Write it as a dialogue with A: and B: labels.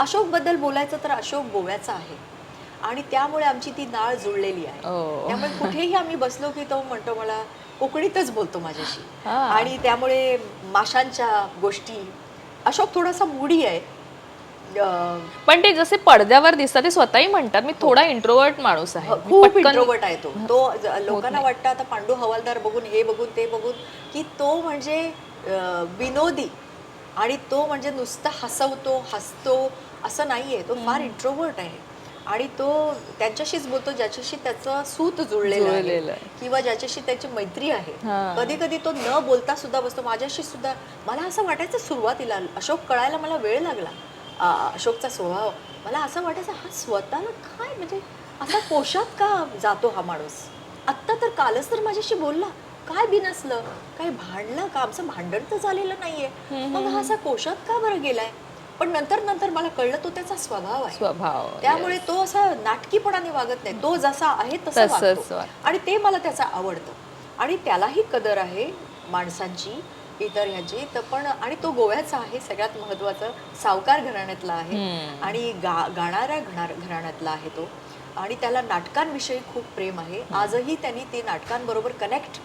A: अशोकबद्दल बोलायचं तर अशोक गोव्याचा आहे. आणि त्यामुळे आमची ती नाळ जुळलेली आहे.
B: ओ.
A: त्यामुळे कुठेही आम्ही बसलो की तो म्हणतो मला कोकणीतच बोलतो माझ्याशी.
B: हा.
A: आणि त्यामुळे माशांच्या गोष्टी अशोक थोडासा मुडी आहे.
B: पण ते जसे पडद्यावर दिसतात ते स्वतःही म्हणतात मी थोडा इंट्रोवर्ट माणूस आहे. मी
A: खूप इंट्रोवर्ट आहे तो. तो लोकांना वाटतं आता पांडू हवालदार बघून हे बघून ते बघून की तो म्हणजे विनोदी. आणि तो म्हणजे नुसता हसवतो हसतो असं नाहीये. तो फार इंट्रोवर्ट आहे. आणि तो त्यांच्याशीच बोलतो ज्याच्याशी त्याचं सूत जुळलेलं आहे
B: आहे.
A: किंवा ज्याच्याशी त्याची मैत्री आहे. कधी कधी तो न बोलता सुद्धा बसतो. माझ्याशी सुद्धा मला असं वाटायचं सुरुवातीला अशोक कळायला मला वेळ लागला. अशोकचा स्वभाव. मला असं वाटायचं हा स्वतःला काय? म्हणजे असा पोशाख का जातो हा माणूस? आत्ता तर कालच तर माझ्याशी बोलला. काय बिनसलं काय भांडलं का? आमचं भांडण तर झालेलं नाहीये. मग हा असा कोशात का बरं गेलाय? पण नंतर नंतर मला कळलं तो त्याचा स्वभाव आहे.
B: स्वभाव
A: त्यामुळे तो असा नाटकीपणाने वागत नाही. तो जसा आहे तसा वागतो. आणि ते मला त्याचं आवडतं. आणि त्यालाही कदर आहे माणसांची इतर ह्याची. तर पण आणि तो गोव्याचा आहे सगळ्यात महत्वाचं सावकार घराण्यातला आहे. आणि गा गाणाऱ्या घराण्यातला आहे तो. आणि त्याला नाटकांविषयी खूप प्रेम आहे. आजही त्यांनी ते नाटकांबरोबर कनेक्ट